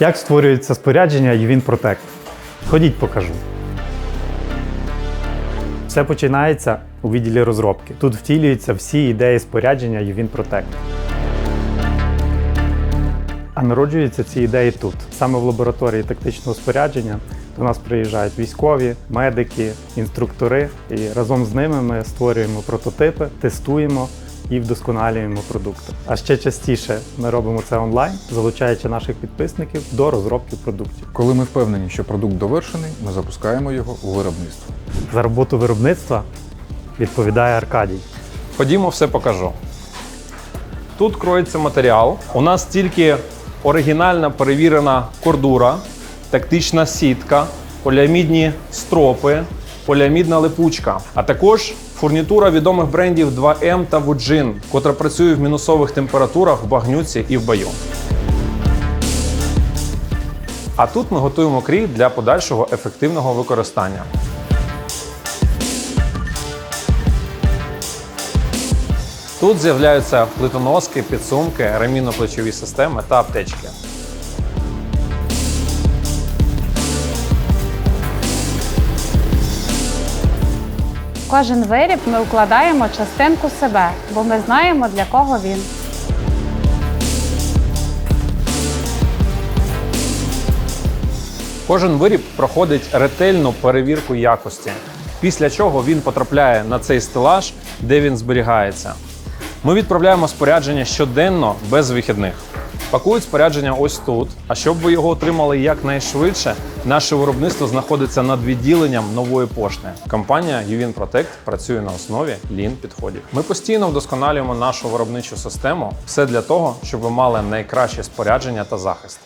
Як створюється спорядження UVIN Protect? Ходіть, покажу. Все починається у відділі розробки. Тут втілюються всі ідеї спорядження UVIN Protect. А народжуються ці ідеї тут. Саме в лабораторії тактичного спорядження до нас приїжджають військові, медики, інструктори, і разом з ними ми створюємо прототипи, тестуємо і вдосконалюємо продукти. А ще частіше ми робимо це онлайн, залучаючи наших підписників до розробки продуктів. Коли ми впевнені, що продукт довершений, ми запускаємо його у виробництво. За роботу виробництва відповідає Аркадій. Ходімо, все покажу. Тут кроється матеріал. У нас тільки оригінальна перевірена кордура, тактична сітка, поліамідні стропи, поліамідна липучка, а також фурнітура відомих брендів 2M та Wujin, котра працює в мінусових температурах в багнюці і в бою. А тут ми готуємо крій для подальшого ефективного використання. Тут з'являються плитоноски, підсумки, ремінно-плечові системи та аптечки. Кожен виріб ми укладаємо частинку себе, бо ми знаємо, для кого він. Кожен виріб проходить ретельну перевірку якості, після чого він потрапляє на цей стелаж, де він зберігається. Ми відправляємо спорядження щоденно без вихідних. Пакують спорядження ось тут. А щоб ви його отримали якнайшвидше, наше виробництво знаходиться над відділенням нової пошти. Компанія UVIN Protect працює на основі lean підходів. Ми постійно вдосконалюємо нашу виробничу систему. Все для того, щоб ви мали найкраще спорядження та захист.